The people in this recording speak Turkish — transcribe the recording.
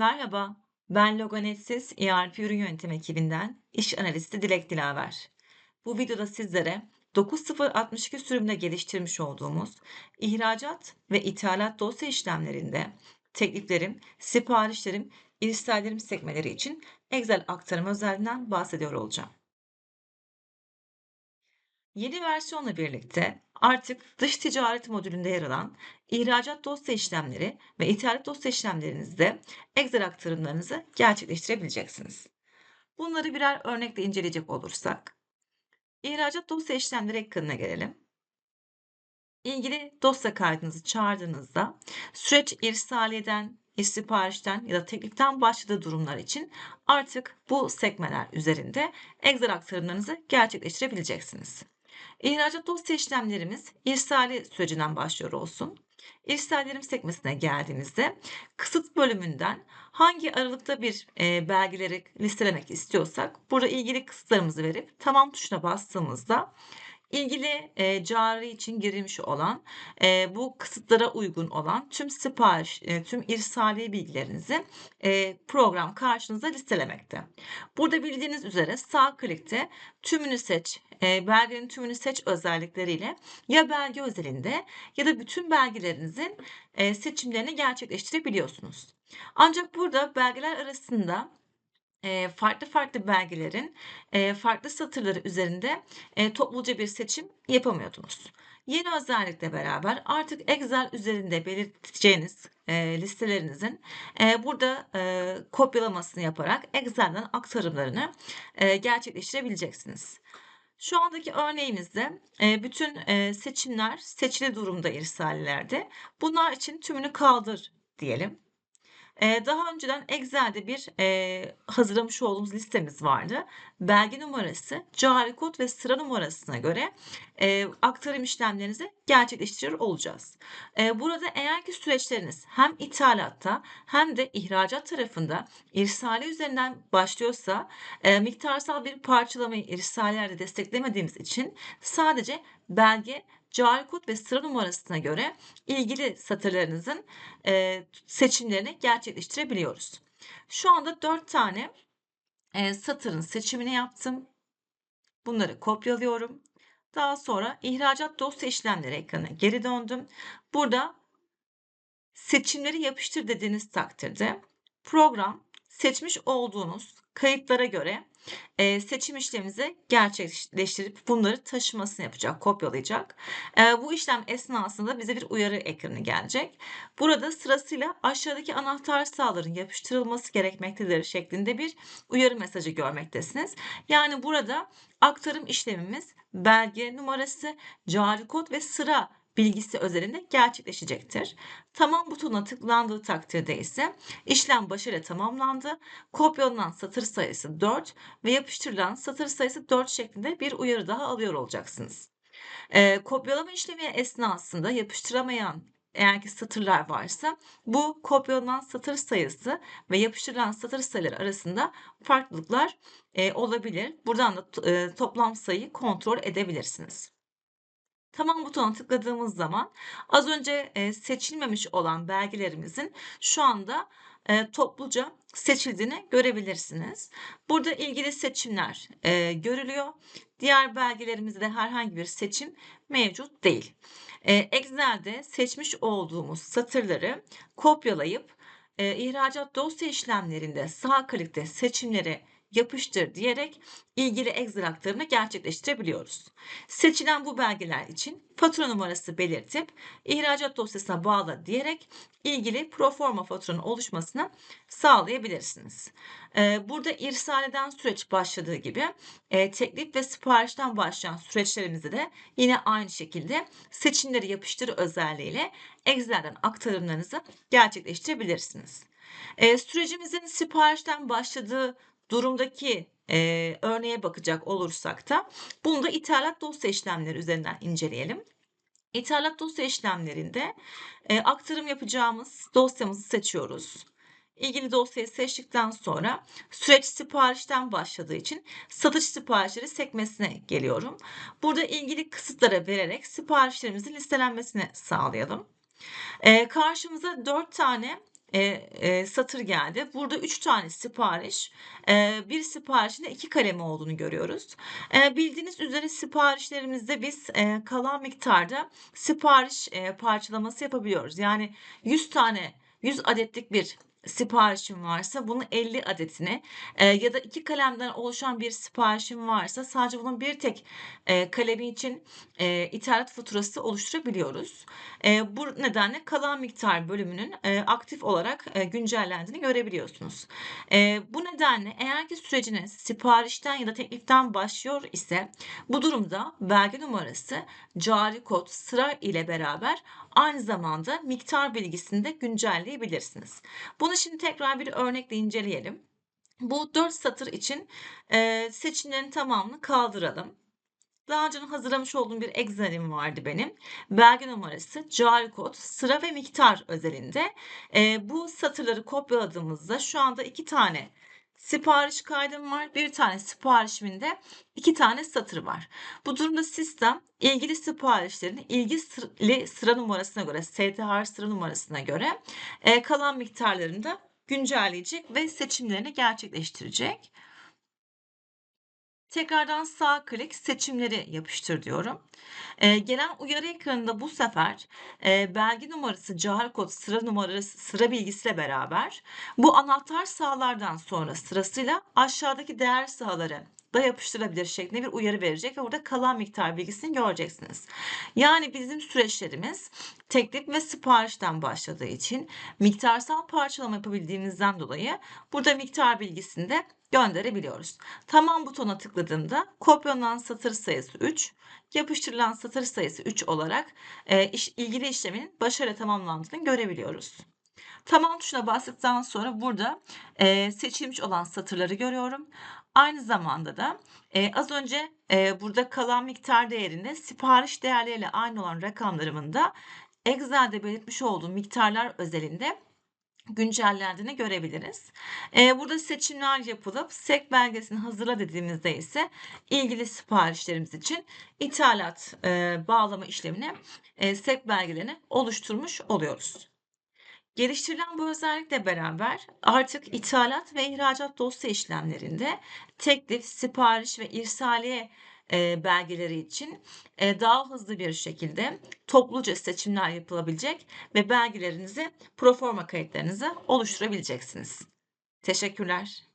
Merhaba, ben Logonetsiz ERP ürün yönetimi ekibinden iş analisti Dilek Dilaver. Bu videoda sizlere 9062 sürümünde geliştirmiş olduğumuz ihracat ve ithalat dosya işlemlerinde tekliflerim, siparişlerim, irsaliyelim sekmeleri için Excel aktarım özelliğinden bahsediyor olacağım. Yeni versiyonla birlikte artık dış ticaret modülünde yer alan ihracat dosya işlemleri ve ithalat dosya işlemlerinizde Excel aktarımlarınızı gerçekleştirebileceksiniz. Bunları birer örnekle inceleyecek olursak, ihracat dosya işlemleri ekranına gelelim. İlgili dosya kaydınızı çağırdığınızda süreç irsaliyeden, iş siparişten ya da tekliften başladığı durumlar için artık bu sekmeler üzerinde Excel aktarımlarınızı gerçekleştirebileceksiniz. İhracat dosya işlemlerimiz irsali sürecinden başlıyor olsun. İrsallerim sekmesine geldiğimizde kısıt bölümünden hangi aralıkta bir e, belgeleri listelemek istiyorsak burada ilgili kısıtlarımızı verip tamam tuşuna bastığımızda ilgili e, cari için girilmiş olan e, bu kısıtlara uygun olan tüm sipariş, e, tüm irsaliye bilgilerinizi e, program karşınıza listelemekte. Burada bildiğiniz üzere sağ klikte tümünü seç, e, belgenin tümünü seç özellikleriyle ya belge özelinde ya da bütün belgelerinizin e, seçimlerini gerçekleştirebiliyorsunuz. Ancak burada belgeler arasında farklı farklı belgelerin, farklı satırları üzerinde, topluca bir seçim yapamıyordunuz. Yeni özellikle beraber artık Excel üzerinde belirteceğiniz, listelerinizin, burada, kopyalamasını yaparak Excel'den aktarımlarını, gerçekleştirebileceksiniz. Şu andaki örneğimizde, bütün, seçimler seçili durumda irsallerde. Bunlar için tümünü kaldır diyelim. Eee, daha önceden Excel'de bir, eee, hazırlamış olduğumuz listemiz vardı. Belge numarası, cari kod ve sıra numarasına göre, eee, aktarım işlemlerinizi gerçekleştiriyor olacağız. Eee, burada eğer ki süreçleriniz hem ithalatta hem de ihracat tarafında irsali üzerinden başlıyorsa, miktarsal bir parçalamayı irsalilerde desteklemediğimiz için sadece belge cari ve sıra numarasına göre ilgili satırlarınızın eee, seçimlerini gerçekleştirebiliyoruz. Şu anda 4 tane eee, satırın seçimini yaptım. Bunları kopyalıyorum. Daha sonra ihracat dosya işlemleri ekranına geri döndüm. Burada seçimleri yapıştır dediğiniz takdirde program seçmiş olduğunuz kayıtlara göre Eee, seçim işlemimizi gerçekleştirip bunları taşımasını yapacak, kopyalayacak. Eee, bu işlem esnasında bize bir uyarı ekranı gelecek. Burada sırasıyla aşağıdaki anahtar sahaların yapıştırılması gerekmektedir şeklinde bir uyarı mesajı görmektesiniz. Yani burada aktarım işlemimiz belge numarası, cari kod ve sıra bilgisi özelinde gerçekleşecektir. Tamam butonuna tıklandığı takdirde ise işlem başarıyla tamamlandı. Kopyalanan satır sayısı 4 ve yapıştırılan satır sayısı 4 şeklinde bir uyarı daha alıyor olacaksınız. Ee, kopyalama işlemi esnasında yapıştıramayan eğer ki satırlar varsa bu kopyalanan satır sayısı ve yapıştırılan satır sayıları arasında farklılıklar e, olabilir. Buradan da e, toplam sayıyı kontrol edebilirsiniz. Tamam butonuna tıkladığımız zaman az önce, eee, seçilmemiş olan belgelerimizin şu anda, eee, topluca seçildiğini görebilirsiniz. Burada ilgili seçimler, eee, görülüyor. Diğer belgelerimizde herhangi bir seçim mevcut değil. Eee, Excel'de seçmiş olduğumuz satırları kopyalayıp, eee, ihracat dosya işlemlerinde sağ klikte seçimleri yapıştır diyerek ilgili Excel aktarımını gerçekleştirebiliyoruz. Seçilen bu belgeler için fatura numarası belirtip ihracat dosyasına bağla diyerek ilgili proforma faturanın oluşmasını sağlayabilirsiniz. Ee, burada irsal eden süreç başladığı gibi e, teklif ve siparişten başlayan süreçlerimizi de yine aynı şekilde seçimleri yapıştır özelliğiyle Excel'den aktarımlarınızı gerçekleştirebilirsiniz. E, sürecimizin siparişten başladığı durumdaki e, örneğe bakacak olursak da bunu da ithalat dosya işlemleri üzerinden inceleyelim. İthalat dosya işlemlerinde e, aktarım yapacağımız dosyamızı seçiyoruz. İlgili dosyayı seçtikten sonra süreç siparişten başladığı için satış siparişleri sekmesine geliyorum. Burada ilgili kısıtlara vererek siparişlerimizin listelenmesini sağlayalım. E, karşımıza 4 tane eee, eee, satır geldi. Burada 3 tane sipariş, eee, bir siparişin de 2 kalemi olduğunu görüyoruz. Eee, bildiğiniz üzere siparişlerimizde biz, eee, kalan miktarda sipariş, eee, parçalaması yapabiliyoruz. Yani 100 tane 100 adetlik bir siparişim varsa bunun 50 adetini, eee, ya da 2 kalemden oluşan bir siparişim varsa sadece bunun bir tek, eee, kalemi için, eee, ithalat faturası oluşturabiliyoruz. Eee, bu nedenle kalan miktar bölümünün, eee, aktif olarak, eee, güncellendiğini görebiliyorsunuz. Eee, bu nedenle eğer ki süreciniz siparişten ya da tekliften başlıyor ise bu durumda belge numarası, cari kod, sıra ile beraber aynı zamanda miktar bilgisini de güncelleyebilirsiniz. Bunu şimdi tekrar bir örnekle inceleyelim. Bu 4 satır için, eee, seçimlerin tamamını kaldıralım. Daha önceden hazırlamış olduğum bir Excel'im vardı benim. Belge numarası, cari kod, sıra ve miktar özelinde. Eee, bu satırları kopyaladığımızda şu anda 2 tane sipariş kaydım var. 1 tane siparişimin de 2 tane satırı var. Bu durumda sistem ilgili siparişlerin ilgili sır li sıra numarasına göre, STR sıra numarasına göre, eee, kalan miktarlarını da güncelleyecek ve seçimlerini gerçekleştirecek. Tekrardan sağ klik seçimleri yapıştır diyorum. Eee, gelen uyarı ekranında bu sefer, eee, belge numarası, cari kod, sıra numarası, sıra bilgisiyle beraber bu anahtar sahalardan sonra sırasıyla aşağıdaki değer sahaları da yapıştırabilir şeklinde bir uyarı verecek ve burada kalan miktar bilgisini göreceksiniz. Yani bizim süreçlerimiz teklif ve siparişten başladığı için miktarsal parçalama yapabildiğimizden dolayı burada miktar bilgisini de gönderebiliyoruz. Tamam butonuna tıkladığımda kopyalanan satır sayısı 3, yapıştırılan satır sayısı 3 olarak eee, iş, ilgili işlemin başarıyla tamamlandığını görebiliyoruz. Tamam tuşuna bastıktan sonra burada eee, seçilmiş olan satırları görüyorum. Aynı zamanda da eee, az önce eee, burada kalan miktar değerinde sipariş değerleriyle aynı olan rakamlarımın da Excel'de belirtmiş olduğum miktarlar özelinde güncellendiğini görebiliriz. Eee, burada seçimler yapılıp SEK belgesini hazırla dediğimizde ise ilgili siparişlerimiz için ithalat eee, bağlama işlemini eee, SEK belgelerini oluşturmuş oluyoruz. Geliştirilen bu özellikle beraber artık ithalat ve ihracat dosya işlemlerinde teklif, sipariş ve irsaliye eee, belgeleri için eee, daha hızlı bir şekilde topluca seçimler yapılabilecek ve belgelerinizi proforma kayıtlarınızı oluşturabileceksiniz. Teşekkürler.